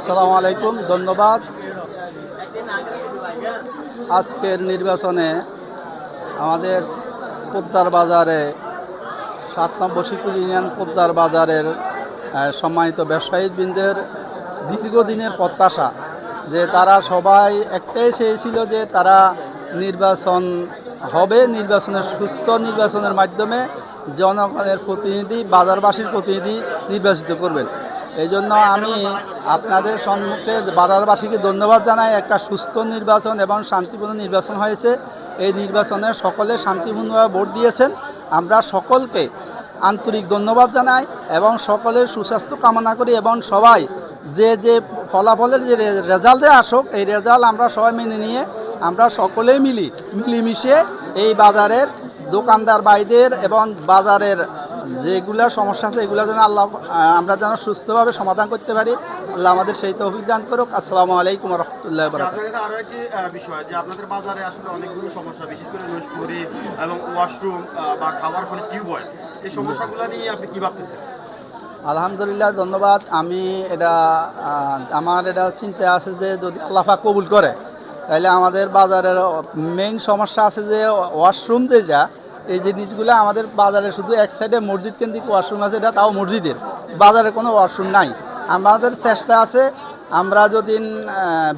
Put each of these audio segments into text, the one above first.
আসসালামু আলাইকুম, ধন্যবাদ। আজকের নির্বাচনে আমাদের পোদ্দার বাজারে সাত নম্বর শিকুল ইউনিয়ন পোদ্দার বাজারের সম্মানিত ব্যবসায়ীবৃন্দের দীর্ঘদিনের প্রত্যাশা যে তারা সবাই একটাই চেয়েছিল যে তারা নির্বাচন হবে, নির্বাচনের সুস্থ নির্বাচনের মাধ্যমে জনগণের প্রতিনিধি, বাজারবাসীর প্রতিনিধি নির্বাচিত করবেন। এই জন্য আমি আপনাদের সম্মুখে বাজারবাসীকে ধন্যবাদ জানাই। একটা সুস্থ নির্বাচন এবং শান্তিপূর্ণ নির্বাচন হয়েছে। এই নির্বাচনে সকলে শান্তিপূর্ণভাবে ভোট দিয়েছেন। আমরা সকলকে আন্তরিক ধন্যবাদ জানাই এবং সকলের সুস্বাস্থ্য কামনা করি এবং সবাই যে যে ফলাফলের যে রেজাল্টে আসুক, এই রেজাল্ট আমরা সবাই মেনে নিয়ে আমরা সকলেই মিলি মিলিমিশে এই বাজারের দোকানদার ভাইদের এবং বাজারের যেগুলা সমস্যা আছে এগুলো যেন আল্লাহ আমরা যেন সুস্থভাবে সমাধান করতে পারি। আল্লাহ আমাদের সেই তো অভিজ্ঞান করুক। আসসালামু আলাইকুম রহমতুল্লাহ আপনার কাছে আরও একটি বিষয় যে আপনাদের বাজারে আসলে অনেকগুলো সমস্যা বিশেষ করে নৈশপুরি এবং ওয়াশরুম বা খাবার ফলে টিউবওয়েল এই সমস্যাগুলো নিয়ে আপনি কি ভাবতেছেন? আলহামদুলিল্লাহ ধন্যবাদ। আমি এটা আমার এটা চিন্তা আছে যে যদি আল্লাহা কবুল করে তাহলে আমাদের বাজারের মেইন সমস্যা আছে যে ওয়াশরুম যে যা এই জিনিসগুলো আমাদের বাজারে শুধু এক সাইডে মসজিদ কেন্দ্রিক ওয়াশরুম আছে এটা তাও মসজিদের। বাজারে কোনো ওয়াশরুম নাই। আমাদের চেষ্টা আছে আমরা যদি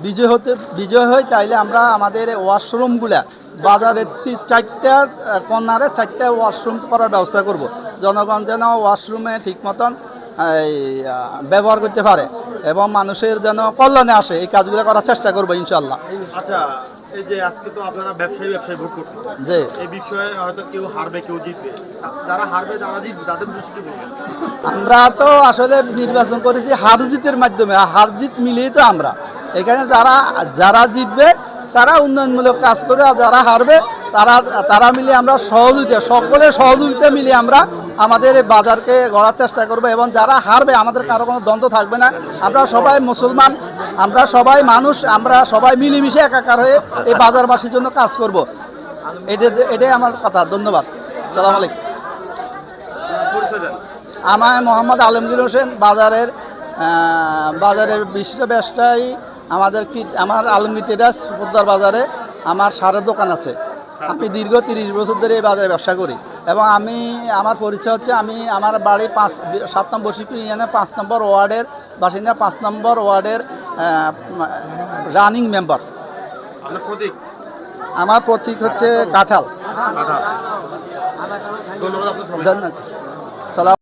বিজয় হতে বিজয় হই তাইলে আমরা আমাদের ওয়াশরুমগুলা বাজারের চারটা কর্নারে চারটা ওয়াশরুম করার ব্যবস্থা করব। জনগণ যেন ওয়াশরুমে ঠিক মতন এই, ব্যবহার করতে পারে এবং মানুষের যেন কল্যাণে আসে এই কাজগুলো করার চেষ্টা করব ইনশাল্লাহ আচ্ছা এই যে আজকে তো আপনারা ব্যবসায়ী ব্যবসায়ী ভোট করতেছেন যে এই বিষয়ে হয়তো কেউ হারবে কেউ জিতবে। যারা হারবে যারা জিতবে তাদের দৃষ্টি বলবেন আমরা তো আসলে নির্বাচন করেছি হার জিতের মাধ্যমে হার জিত মিলিয়ে তো আমরা। এখানে যারা যারা জিতবে তারা উন্নয়নমূলক কাজ করবে আর যারা হারবে তারা তারা মিলে আমরা সহযোগিতা সকলে সহযোগিতা মিলে আমরা আমাদের বাজারকে গড়ার চেষ্টা করব এবং যারা হারবে আমাদের কারও কোনো দ্বন্দ্ব থাকবে না। আমরা সবাই মুসলমান আমরা সবাই মানুষ, আমরা সবাই মিলেমিশে একাকার হয়ে এই বাজারবাসীর জন্য কাজ করব। এটা এটাই আমার কথা, ধন্যবাদ। সালাম আলাইকুম। আমার মোহাম্মদ আলমগীর হোসেন, বাজারের বাজারের বিশিষ্ট ব্যবসায়ী, আমাদের কি, আমার আলমগীর টেরাস পোদ্দার বাজারে আমার সারের দোকান আছে। আমি দীর্ঘ তিরিশ বছর ধরে এই বাজারে ব্যবসা করি এবং আমি, আমার পরিচয় হচ্ছে আমি আমার বাড়ি পাঁচ, সাত নম্বর শিল্পী ইউনিয়নে পাঁচ নম্বর ওয়ার্ডের বাসিন্দা, পাঁচ নম্বর ওয়ার্ডের রানিং মেম্বার। আমার প্রতীক হচ্ছে কাঁঠাল। ধন্যবাদ। সালাম।